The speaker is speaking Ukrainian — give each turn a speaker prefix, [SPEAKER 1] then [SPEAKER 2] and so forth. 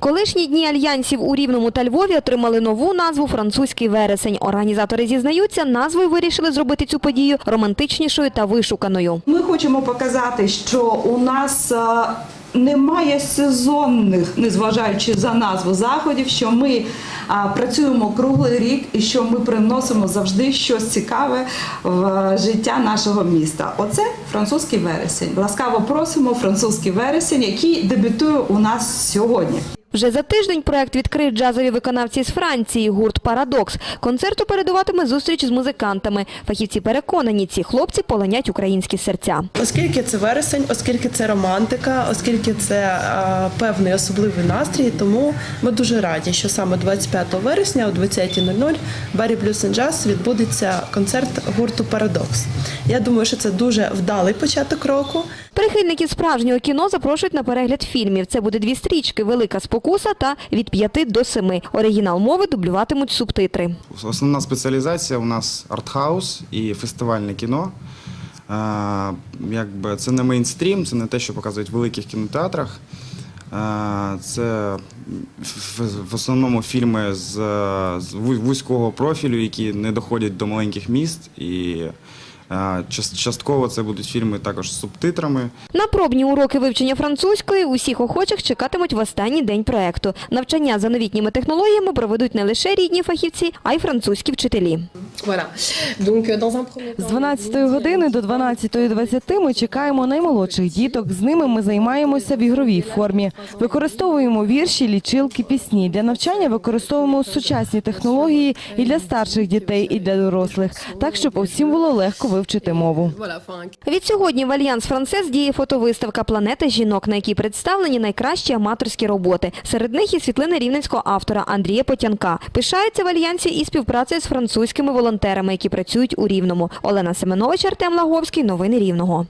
[SPEAKER 1] Колишні дні альянсів у Рівному та Львові отримали нову назву «Французький вересень». Організатори зізнаються, назвою вирішили зробити цю подію романтичнішою та вишуканою.
[SPEAKER 2] Ми хочемо показати, що у нас е, немає сезонних, незважаючи за назву заходів, що ми працюємо круглий рік і що ми приносимо завжди щось цікаве в життя нашого міста. Оце французький вересень. Ласкаво просимо французький вересень, який дебютує у нас сьогодні.
[SPEAKER 1] Вже за тиждень проект відкриють джазові виконавці з Франції, гурт «Парадокс». Концерту передуватиме зустріч з музикантами. Фахівці переконані, ці хлопці полонять українські серця.
[SPEAKER 3] Оскільки це вересень, оскільки це романтика, оскільки це певний особливий настрій, тому ми дуже раді, що саме 25 вересня о 20.00 в барі and Jazz відбудеться концерт гурту Парадокс. Я думаю, що це дуже вдалий початок року.
[SPEAKER 1] Прихильники справжнього кіно запрошують на перегляд фільмів. Це буде дві стрічки «Велика спокуса» та «Від п'яти до семи». Оригінал мови дублюватимуть субтитри.
[SPEAKER 4] Основна спеціалізація у нас артхаус і фестивальне кіно. Е, це не мейнстрім, це не те, що показують в великих кінотеатрах. Е, Це в- основному фільми з, вузького профілю, які не доходять до маленьких міст. Частково це будуть фільми також з субтитрами.
[SPEAKER 1] На пробні уроки вивчення французької усіх охочих чекатимуть в останній день проекту. Навчання за новітніми технологіями проведуть не лише рідні фахівці, а й французькі вчителі.
[SPEAKER 5] Euh,
[SPEAKER 6] З
[SPEAKER 5] temps,
[SPEAKER 6] 12 години до 12.20 ми чекаємо наймолодших діток. З ними ми займаємося в ігровій формі. Використовуємо вірші, лічилки, пісні. Для навчання використовуємо сучасні технології і для старших дітей, і для дорослих, так щоб усім було легко вивчити мову.
[SPEAKER 1] Від сьогодні в Альянс Францез діє фотовиставка «Планета жінок», на якій представлені найкращі аматорські роботи. Серед них і світлини рівненського автора Андрія Потянка. Пишаються в Альянсі і співпрацею з французькими волонтерами, які працюють у Рівному. Олена Семенович, Артем Лаговський. Новини Рівного.